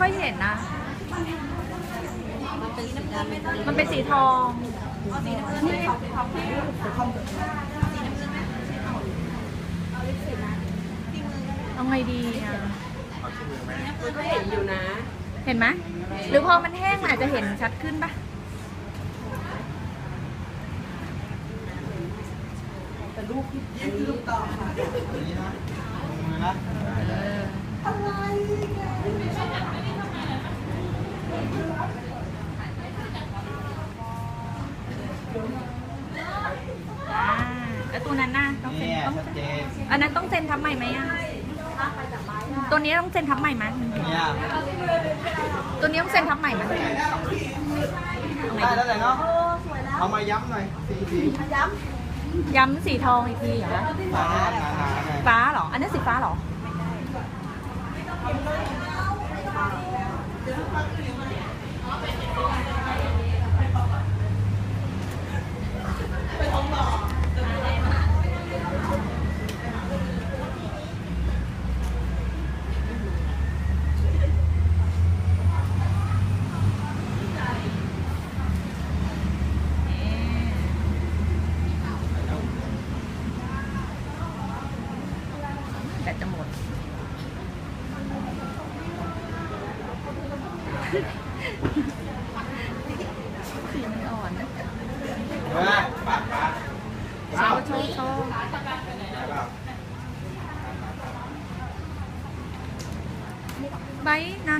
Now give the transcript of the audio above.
ค่อยเห็นนะ มันเป็นสีดำมันเป็นสีทองเอาไงดีอะมันก็เห็นอยู่นะเห็นไหมหรือพอมันแห้งมันอาจจะเห็นชัดขึ้นปะแต่รูปที่อันนี้รูปต่อค่ะ แล้วตัวนั้นน่ะต้องเซ็นเนี่ยต้องชัดเจนอันนั้นต้องเซ็นทับใหม่ไหมอะตัวนี้ต้องเซ็นทับใหม่ไหมเนี่ยตัวนี้ต้องเซ็นทับใหม่ไหมได้แล้วแหละเนาะเอามาย้ำหน่อยสีสีย้ำสีทองอีกทีเหรอฟ้าหนาๆหน่อยฟ้าเหรอ อันนี้สีฟ้าเหรอ แต่จะหมด สีมันอ่อนนะเออปากปากโชว์โชว์โชว์ไบร์ทนะ